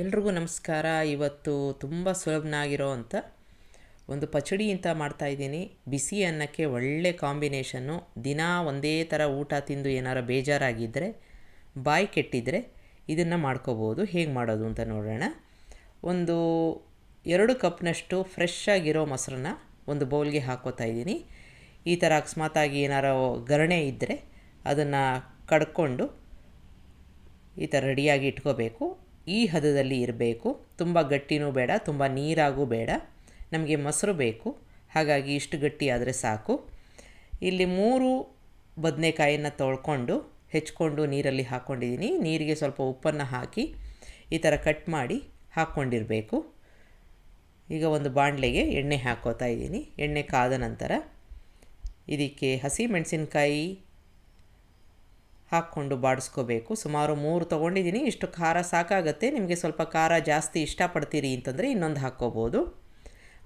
ಎಲ್ರಿಗೂ ನಮಸ್ಕಾರ. ಇವತ್ತು ತುಂಬ ಸುಲಭನಾಗಿರೋ ಅಂಥ ಒಂದು ಪಚಡಿ ಅಂತ ಮಾಡ್ತಾಯಿದ್ದೀನಿ ಬಿಸಿ ಅನ್ನಕ್ಕೆ ಒಳ್ಳೆ ಕಾಂಬಿನೇಷನ್ನು ದಿನ ಒಂದೇ ಥರ ಊಟ ತಿಂದು ಏನಾರ ಬೇಜಾರಾಗಿದ್ದರೆ ಬಾಯಿ ಕೆಟ್ಟಿದ್ದರೆ ಇದನ್ನು ಮಾಡ್ಕೋಬೋದು. ಹೇಗೆ ಮಾಡೋದು ಅಂತ ನೋಡೋಣ. ಒಂದು ಎರಡು ಕಪ್ನಷ್ಟು ಫ್ರೆಶ್ ಆಗಿರೋ ಮೊಸರನ್ನ ಒಂದು ಬೌಲ್ಗೆ ಹಾಕೋತಾ ಇದ್ದೀನಿ. ಈ ಥರ ಅಕಸ್ಮಾತಾಗಿ ಏನಾರೋ ಗರಣೆ ಇದ್ದರೆ ಅದನ್ನು ಕಡ್ಕೊಂಡು ಈ ಥರ ರೆಡಿಯಾಗಿ ಇಟ್ಕೋಬೇಕು. ಈ ಹದದಲ್ಲಿ ಇರಬೇಕು. ತುಂಬ ಗಟ್ಟಿನೂ ಬೇಡ, ತುಂಬ ನೀರಾಗೂ ಬೇಡ. ನಮಗೆ ಮೊಸರು ಬೇಕು. ಹಾಗಾಗಿ ಇಷ್ಟು ಗಟ್ಟಿ ಆದರೆ ಸಾಕು. ಇಲ್ಲಿ ಮೂರು ಬದನೆಕಾಯಿನ ತೊಳ್ಕೊಂಡು ಹೆಚ್ಕೊಂಡು ನೀರಲ್ಲಿ ಹಾಕ್ಕೊಂಡಿದ್ದೀನಿ ನೀರಿಗೆ ಸ್ವಲ್ಪ ಉಪ್ಪನ್ನು ಹಾಕಿ ಈ ಥರ ಕಟ್ ಮಾಡಿ ಹಾಕ್ಕೊಂಡಿರಬೇಕು. ಈಗ ಒಂದು ಬಾಣಲೆಗೆ ಎಣ್ಣೆ ಹಾಕೋತಾ ಇದ್ದೀನಿ. ಎಣ್ಣೆ ಕಾದ ನಂತರ ಇದಕ್ಕೆ ಹಸಿ ಮೆಣಸಿನ್ಕಾಯಿ ಹಾಕ್ಕೊಂಡು ಬಾಡಿಸ್ಕೋಬೇಕು. ಸುಮಾರು ಮೂರು ತೊಗೊಂಡಿದ್ದೀನಿ. ಇಷ್ಟು ಖಾರ ಸಾಕಾಗತ್ತೆ. ನಿಮಗೆ ಸ್ವಲ್ಪ ಖಾರ ಜಾಸ್ತಿ ಇಷ್ಟಪಡ್ತೀರಿ ಅಂತಂದರೆ ಇನ್ನೊಂದು ಹಾಕ್ಕೋಬೋದು.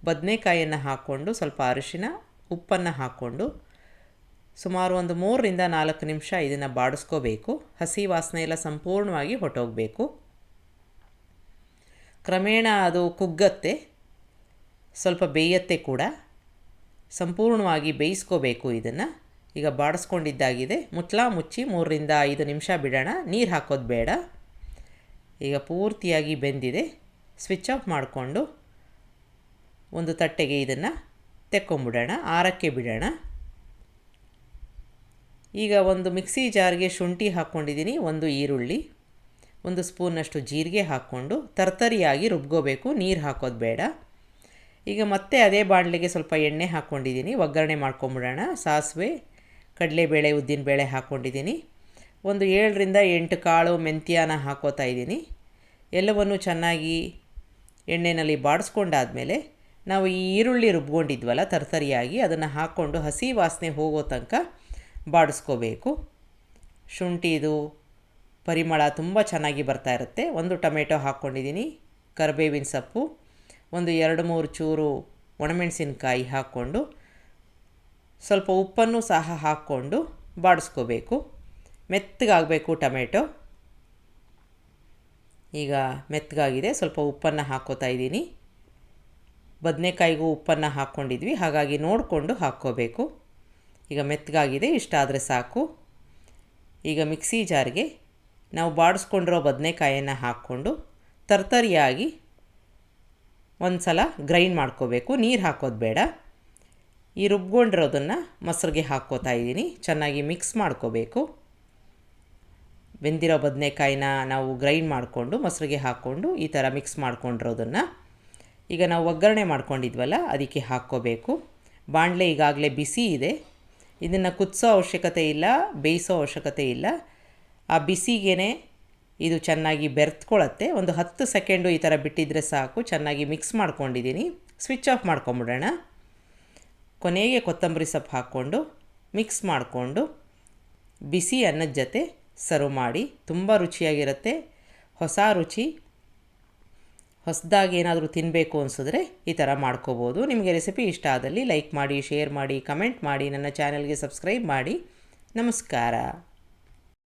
ಬದನೆಕಾಯಿಯನ್ನು ಹಾಕ್ಕೊಂಡು ಸ್ವಲ್ಪ ಅರಿಶಿನ, ಉಪ್ಪನ್ನು ಹಾಕ್ಕೊಂಡು ಸುಮಾರು ಒಂದು ಮೂರರಿಂದ ನಾಲ್ಕು ನಿಮಿಷ ಇದನ್ನು ಬಾಡಿಸ್ಕೋಬೇಕು. ಹಸಿ ವಾಸನೆ ಎಲ್ಲ ಸಂಪೂರ್ಣವಾಗಿ ಹೊಟ್ಟೋಗಬೇಕು ಕ್ರಮೇಣ ಅದು ಕುಗ್ಗತ್ತೆ. ಸ್ವಲ್ಪ ಬೇಯತ್ತೆ ಕೂಡ. ಸಂಪೂರ್ಣವಾಗಿ ಬೇಯಿಸ್ಕೋಬೇಕು ಇದನ್ನು. ಈಗ ಬಾಡಿಸ್ಕೊಂಡಿದ್ದಾಗಿದೆ. ಮುಚ್ಚಳ ಮುಚ್ಚಿ ಮೂರರಿಂದ ಐದು ನಿಮಿಷ ಬಿಡೋಣ. ನೀರು ಹಾಕೋದು ಬೇಡ. ಈಗ ಪೂರ್ತಿಯಾಗಿ ಬೆಂದಿದೆ. ಸ್ವಿಚ್ ಆಫ್ ಮಾಡಿಕೊಂಡು ಒಂದು ತಟ್ಟೆಗೆ ಇದನ್ನು ತೆಕ್ಕೊಂಬಿಡೋಣ. ಆರಕ್ಕೆ ಬಿಡೋಣ. ಈಗ ಒಂದು ಮಿಕ್ಸಿ ಜಾರ್ಗೆ ಶುಂಠಿ ಹಾಕ್ಕೊಂಡಿದ್ದೀನಿ. ಒಂದು ಈರುಳ್ಳಿ, ಒಂದು ಸ್ಪೂನಷ್ಟು ಜೀರಿಗೆ ಹಾಕ್ಕೊಂಡು ತರ್ತರಿಯಾಗಿ ರುಬ್ಕೋಬೇಕು. ನೀರು ಹಾಕೋದು ಬೇಡ. ಈಗ ಮತ್ತೆ ಅದೇ ಬಾಣಲೆಗೆ ಸ್ವಲ್ಪ ಎಣ್ಣೆ ಹಾಕ್ಕೊಂಡಿದ್ದೀನಿ. ಒಗ್ಗರಣೆ ಮಾಡ್ಕೊಂಬಿಡೋಣ. ಸಾಸಿವೆ ಕಡಲೆಬೇಳೆ ಉದ್ದಿನಬೇಳೆ ಹಾಕ್ಕೊಂಡಿದ್ದೀನಿ. ಒಂದು ಏಳರಿಂದ ಎಂಟು ಕಾಳು ಮೆಂತ್ಯನ ಹಾಕೋತಾ ಇದ್ದೀನಿ. ಎಲ್ಲವನ್ನು ಚೆನ್ನಾಗಿ ಎಣ್ಣೆಯಲ್ಲಿ ಬಾಡಿಸ್ಕೊಂಡಾದಮೇಲೆ ನಾವು ಈ ಈರುಳ್ಳಿ ರುಬ್ಕೊಂಡಿದ್ವಲ್ಲ ತರತರಿಯಾಗಿ, ಅದನ್ನು ಹಾಕ್ಕೊಂಡು ಹಸಿ ವಾಸನೆ ಹೋಗೋ ತನಕ ಬಾಡಿಸ್ಕೋಬೇಕು. ಶುಂಠಿದು ಪರಿಮಳ ತುಂಬ ಚೆನ್ನಾಗಿ ಬರ್ತಾ ಇರುತ್ತೆ. ಒಂದು ಟೊಮೆಟೊ ಹಾಕ್ಕೊಂಡಿದ್ದೀನಿ, ಕರಿಬೇವಿನ ಸೊಪ್ಪು, ಒಂದು ಎರಡು ಮೂರು ಚೂರು ಒಣಮೆಣಸಿನಕಾಯಿ ಹಾಕ್ಕೊಂಡು ಸ್ವಲ್ಪ ಉಪ್ಪನ್ನು ಸಹ ಹಾಕ್ಕೊಂಡು ಬಾಡಿಸ್ಕೋಬೇಕು. ಮೆತ್ತಗಾಗಬೇಕು ಟೊಮೆಟೊ. ಈಗ ಮೆತ್ತಗಾಗಿದೆ, ಸ್ವಲ್ಪ ಉಪ್ಪನ್ನು ಹಾಕೋತಾ ಇದ್ದೀನಿ. ಬದನೆಕಾಯಿಗೂ ಉಪ್ಪನ್ನು ಹಾಕ್ಕೊಂಡಿದ್ವಿ, ಹಾಗಾಗಿ ನೋಡಿಕೊಂಡು ಹಾಕ್ಕೋಬೇಕು. ಈಗ ಮೆತ್ತಗಾಗಿದೆ ಇಷ್ಟಾದರೆ ಸಾಕು. ಈಗ ಮಿಕ್ಸಿ ಜಾರ್ಗೆ ನಾವು ಬಾಡಿಸ್ಕೊಂಡಿರೋ ಬದನೆಕಾಯನ್ನು ಹಾಕ್ಕೊಂಡು ತರ್ತರಿಯಾಗಿ ಒಂದು ಸಲ ಗ್ರೈಂಡ್ ಮಾಡ್ಕೋಬೇಕು. ನೀರು ಹಾಕೋದು ಬೇಡ. ಈ ರುಬ್ಕೊಂಡಿರೋದನ್ನು ಮೊಸರಿಗೆ ಹಾಕ್ಕೋತಾ ಇದ್ದೀನಿ. ಚೆನ್ನಾಗಿ ಮಿಕ್ಸ್ ಮಾಡ್ಕೋಬೇಕು. ಬೆಂದಿರೋ ಬದನೆಕಾಯಿನ ನಾವು ಗ್ರೈಂಡ್ ಮಾಡಿಕೊಂಡು ಮೊಸರಿಗೆ ಹಾಕ್ಕೊಂಡು ಈ ಥರ ಮಿಕ್ಸ್ ಮಾಡ್ಕೊಂಡಿರೋದನ್ನು ಈಗ ನಾವು ಒಗ್ಗರಣೆ ಮಾಡ್ಕೊಂಡಿದ್ವಲ್ಲ, ಅದಕ್ಕೆ ಹಾಕ್ಕೋಬೇಕು. ಬಾಣಲೆ ಈಗಾಗಲೇ ಬಿಸಿ ಇದೆ. ಇದನ್ನು ಕುದಿಸೋ ಅವಶ್ಯಕತೆ ಇಲ್ಲ, ಬೇಯಿಸೋ ಅವಶ್ಯಕತೆ ಇಲ್ಲ. ಆ ಬಿಸಿಗೇ ಇದು ಚೆನ್ನಾಗಿ ಬೆರೆತ್ಕೊಳತ್ತೆ. ಒಂದು ಹತ್ತು ಸೆಕೆಂಡು ಈ ಥರ ಬಿಟ್ಟಿದ್ರೆ ಸಾಕು. ಚೆನ್ನಾಗಿ ಮಿಕ್ಸ್ ಮಾಡ್ಕೊಂಡಿದ್ದೀನಿ. ಸ್ವಿಚ್ ಆಫ್ ಮಾಡ್ಕೊಂಬಿಡೋಣ. ಕೊನೆಗೆ ಕೊತ್ತಂಬರಿ ಸೊಪ್ಪು ಹಾಕ್ಕೊಂಡು ಮಿಕ್ಸ್ ಮಾಡಿಕೊಂಡು ಬಿಸಿ ಅನ್ನದ ಜೊತೆ ಸರ್ವ್ ಮಾಡಿ ತುಂಬ ರುಚಿಯಾಗಿರುತ್ತೆ. ಹೊಸ ರುಚಿ, ಹೊಸದಾಗಿ ಏನಾದರೂ ತಿನ್ನಬೇಕು ಅನಿಸಿದ್ರೆ ಈ ಥರ ಮಾಡ್ಕೋಬೋದು. ನಿಮಗೆ ರೆಸಿಪಿ ಇಷ್ಟ ಆದಲ್ಲಿ ಲೈಕ್ ಮಾಡಿ, ಶೇರ್ ಮಾಡಿ, ಕಮೆಂಟ್ ಮಾಡಿ, ನನ್ನ ಚಾನಲ್ಗೆ ಸಬ್ಸ್ಕ್ರೈಬ್ ಮಾಡಿ. ನಮಸ್ಕಾರ.